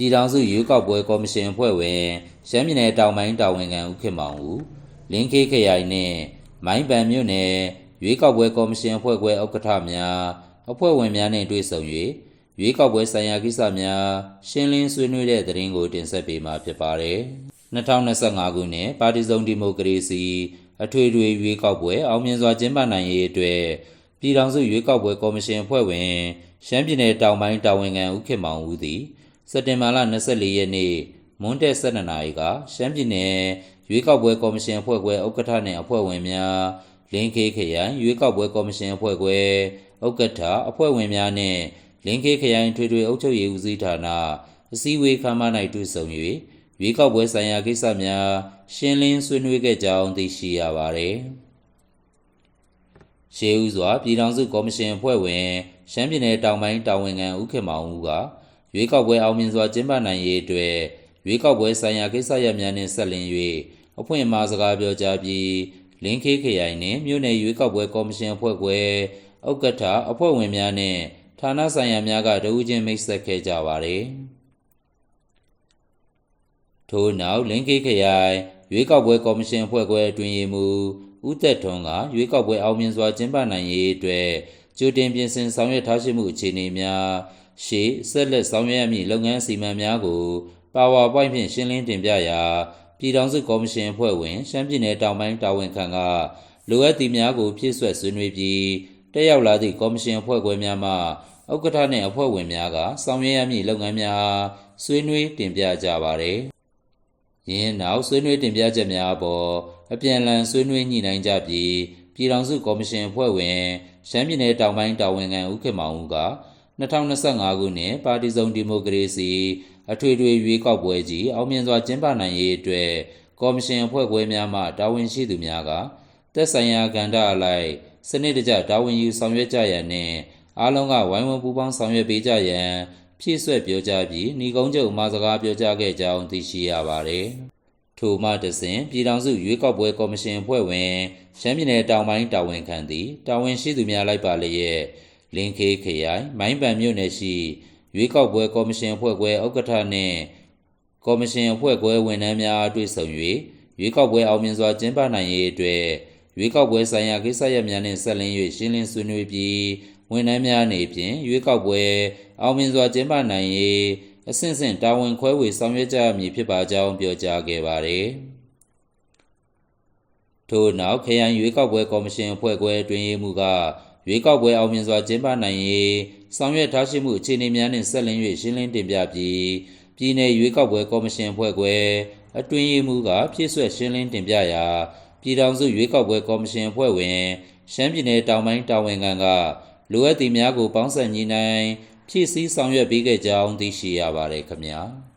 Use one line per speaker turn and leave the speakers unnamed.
ပြည်ထောင်စုရွေးကောက်ပွဲကော်မရှင်အဖွဲ့ဝင်ရှမ်းပြည်နယ်တောင်ပိုင်းတာဝန်ခံဦးခင်မောင်ဦးလင်းခေးခရိုင်နဲ့မိုင်းပန်မြို့နယ်ရွေးကောက်ပွဲကော်မရှင်အဖွဲ့ခွဲဥက္ကဋ္ဌများအဖွဲ့ဝင်များနဲ့တွေ့ဆုံ၍ရွေးကောက်ပွဲဆိုင်ရာကိစ္စများရှင်းလင်းဆွေးနွေးတဲ့သတင်းကိုတင်ဆက်ပေးမှာဖြစ်ပါတယ်။2025ခုနှစ်ပါတီစုံဒီမိုကရေစီအထွေထွေရွေးကောက်ပွဲအောင်မြင်စွာကျင်းပနိုင်ရေးအတွက်ပြည်ထောင်စုရွေးကောက်ပွဲကော်မရှင်အဖွဲ့ဝင်ရှမ်းပြည်နယ်တောင်ပိုင်းတာဝန်ခံဦးခင်မောင်ဦးသည် စက်တင်ဘာလ24ရက်နေ့မွန်းတက်12နာရီကရှမ်းပြည်နယ်ရွေးကောက်ပွဲကော်မရှင်အဖွဲ့ခွဲဥက္ကဋ္ဌနှင့်အဖွဲ့ဝင်များလင်းခေးခရိုင်ရွေးကောက်ပွဲကော်မရှင်အဖွဲ့ခွဲဥက္ကဋ္ဌအဖွဲ့ဝင်များနှင့်လင်းခေးခရိုင်ထွေထွေအုပ်ချုပ်ရေးဦးစီးဌာနအစည်းအဝေးခမ်းမ၌တွေ့ဆုံ၍ရွေးကောက်ပွဲဆိုင်ရာကိစ္စများရှင်းလင်းဆွေးနွေးခဲ့ကြောင်းသိရှိရပါသည်။ရှေးဦးစွာပြည်ထောင်စုကော်မရှင်အဖွဲ့ဝင်ရှမ်းပြည်နယ်တောင်ပိုင်းတာဝန်ခံဦးခင်မောင်ဦးက ရွေးကောက်ပွဲအောင်မြင်စွာကျင်းပနိုင်ရေးအတွက်ရွေးကောက်ပွဲဆိုင်ရာကိစ္စရပ်များနှင့်ဆက်လင်း၍အဖွင့်အမှာစကားပြောကြားပြီးလင်းခေးခရိုင်နှင့်မြို့နယ်ရွေးကောက်ပွဲကော်မရှင်အဖွဲ့ခွဲဥက္ကဋ္ဌအဖွဲ့ဝင်များနှင့်ဌာနဆိုင်ရာများကတဦးချင်းမိတ်ဆက်ခဲ့ကြပါသည်။ထို့နောက်လင်းကေးခရိုင်ရွေးကောက်ပွဲကော်မရှင်အဖွဲ့ခွဲအတွင်းရေးမှူးဦးသက်ထွန်းကရွေးကောက်ပွဲအောင်မြင်စွာကျင်းပနိုင်ရေးအတွက်ကြိုတင်ပြင်ဆင်ဆောင်ရွက်ထားရှိမှုအခြေအနေများ ရှေ့ဆက်လက်ဆောင်ရွက်ရမည့်လုပ်ငန်းစီမံများကို PowerPoint ဖြင့်ရှင်းလင်းတင်ပြရာပြည်ထောင်စုကော်မရှင်အဖွဲ့ဝင်ရှမ်းပြည်နယ်တောင်ပိုင်းတာဝန်ခံကလိုအပ်သည့်များကိုဖြည့်ဆွက်ဆွေးနွေးပြီးတက်ရောက်လာသည့်ကော်မရှင်အဖွဲ့ခွဲများမှဥက္ကဋ္ဌနှင့်အဖွဲ့ဝင်များကဆောင်ရွက်ရမည့်လုပ်ငန်းများအားဆွေးနွေးတင်ပြကြပါသည်။ယင်းနောက်ဆွေးနွေးတင်ပြချက်များအပေါ်အပြန်အလှန်ဆွေးနွေးညှိနှိုင်းကြပြီးပြည်ထောင်စုကော်မရှင်အဖွဲ့ဝင်ရှမ်းပြည်နယ်တောင်ပိုင်းတာဝန်ခံဦးခင်မောင်ဦးက 2025ခုနှစ်ပါတီစုံဒီမိုကရေစီအထွေထွေရွေးကောက်ပွဲကြီးအောင်မြင်စွာကျင်းပနိုင်ရေးအတွက်ကော်မရှင်အဖွဲ့ခွဲများမှတာဝန်ရှိသူများကသက်ဆိုင်ရာကဏ္ဍအလိုက်စနစ်တကျတာဝန်ယူဆောင်ရွက်ကြရန်နှင့်အားလုံးကဝိုင်းဝန်းပူးပေါင်းဆောင်ရွက်ပေးကြရန်ဖြည့်ဆွက်ပြောကြားပြီးဏီကုန်းချုပ်အမှာစကားပြောကြားခဲ့ကြောင်းသိရှိရပါသည်။ထိုမှတဆင့်ပြည်ထောင်စုရွေးကောက်ပွဲကော်မရှင်အဖွဲ့ဝင်ရှမ်းပြည်နယ်တောင်ပိုင်းတာဝန်ခံသည်တာဝန်ရှိသူများလိုက်ပါလျက် လင်းခေးခရိုင်မိုင်းပန်မြို့နယ်ရှိရွေးကောက်ပွဲကော်မရှင်အဖွဲ့ခွဲဥက္ကဋ္ဌနှင့်ကော်မရှင်အဖွဲ့ခွဲဝန်ထမ်းများအားတွေ့ဆုံ၍ရွေးကောက်ပွဲအောင်မြင်စွာကျင်းပနိုင်ရေးအတွက်ရွေးကောက်ပွဲဆိုင်ရာကိစ္စရပ်များနှင့်ဆက်လင်း၍ရှင်းလင်းဆွေးနွေးပြီးဝန်ထမ်းများအနေဖြင့်ရွေးကောက်ပွဲအောင်မြင်စွာကျင်းပနိုင်ရေးအဆင့်ဆင့်တာဝန်ခွဲဝေဆောင်ရွက်ကြရမည်ဖြစ်ပါကြောင်းပြောကြားခဲ့ပါသည်။ထို့နောက်ခရိုင်ရွေးကောက်ပွဲကော်မရှင်အဖွဲ့ခွဲအတွင်းရေးမှူးက ရွေးကောက်ပွဲအောင်မြင်စွာကျင်းပနိုင်ရေးဆောင်ရွက်ထားရှိမှုအခြေအနေများနှင့်ဆက်လင်း၍ရှင်းလင်းတင်ပြပြီးပြည်내ရွေးကောက်ပွဲကော်မရှင်အဖွဲ့ခွဲအတွင်းရေးမှူးကဖြည့်ဆွက်ရှင်းလင်းတင်ပြရာပြည်ထောင်စုရွေးကောက်ပွဲကော်မရှင်အဖွဲ့ဝင်ရှမ်းပြည်နယ်တောင်ပိုင်းတာဝန်ခံကလိုအပ်သည်များကိုပေါင်းစပ်ညှိနှိုင်းဖြည့်ဆည်းဆောင်ရွက်ပေးခဲ့ကြောင်းသိရှိရပါတယ်ခင်ဗျာ။